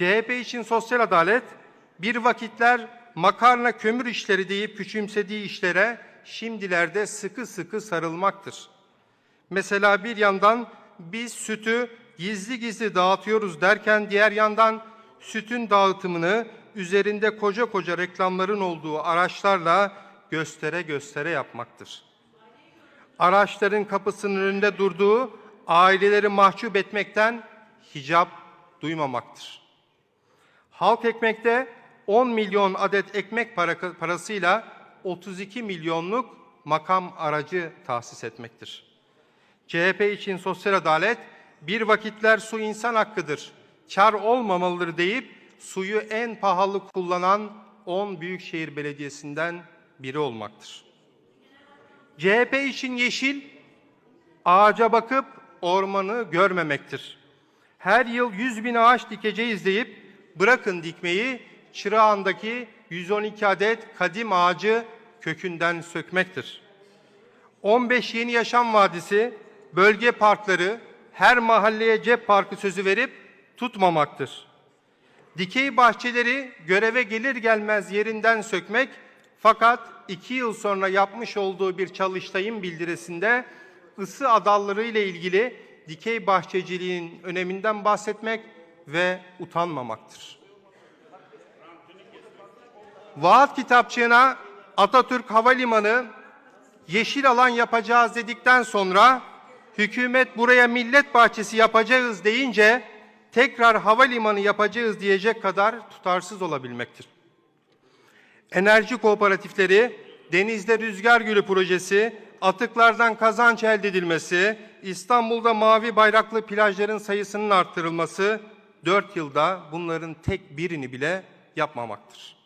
CHP için sosyal adalet bir vakitler makarna kömür işleri deyip küçümsediği işlere şimdilerde sıkı sıkı sarılmaktır. Mesela bir yandan biz sütü gizli gizli dağıtıyoruz derken diğer yandan sütün dağıtımını üzerinde koca koca reklamların olduğu araçlarla göstere göstere yapmaktır. Araçların kapısının önünde durduğu aileleri mahcup etmekten hicap duymamaktır. Halk ekmekte 10 milyon adet ekmek para- parasıyla 32 milyonluk makam aracı tahsis etmektir. CHP için sosyal adalet bir vakitler su insan hakkıdır, kar olmamalıdır deyip suyu en pahalı kullanan 10 büyükşehir belediyesinden biri olmaktır. CHP için yeşil ağaca bakıp ormanı görmemektir. Her yıl 100 bin ağaç dikeceğiz deyip bırakın dikmeyi çırağındaki 112 adet kadim ağacı kökünden sökmektir. 15 yeni yaşam vadisi, bölge parkları, her mahalleye cep parkı sözü verip tutmamaktır. Dikey bahçeleri göreve gelir gelmez yerinden sökmek fakat iki yıl sonra yapmış olduğu bir çalıştayın bildirisinde ısı adalları ile ilgili dikey bahçeciliğin öneminden bahsetmek ve utanmamaktır. Vaat kitapçığına Atatürk Havalimanı yeşil alan yapacağız dedikten sonra hükümet buraya millet bahçesi yapacağız deyince tekrar havalimanı yapacağız diyecek kadar tutarsız olabilmektir. Enerji kooperatifleri, denizde rüzgar gülü projesi, atıklardan kazanç elde edilmesi, İstanbul'da mavi bayraklı plajların sayısının arttırılması 4 yılda bunların tek birini bile yapmamaktır.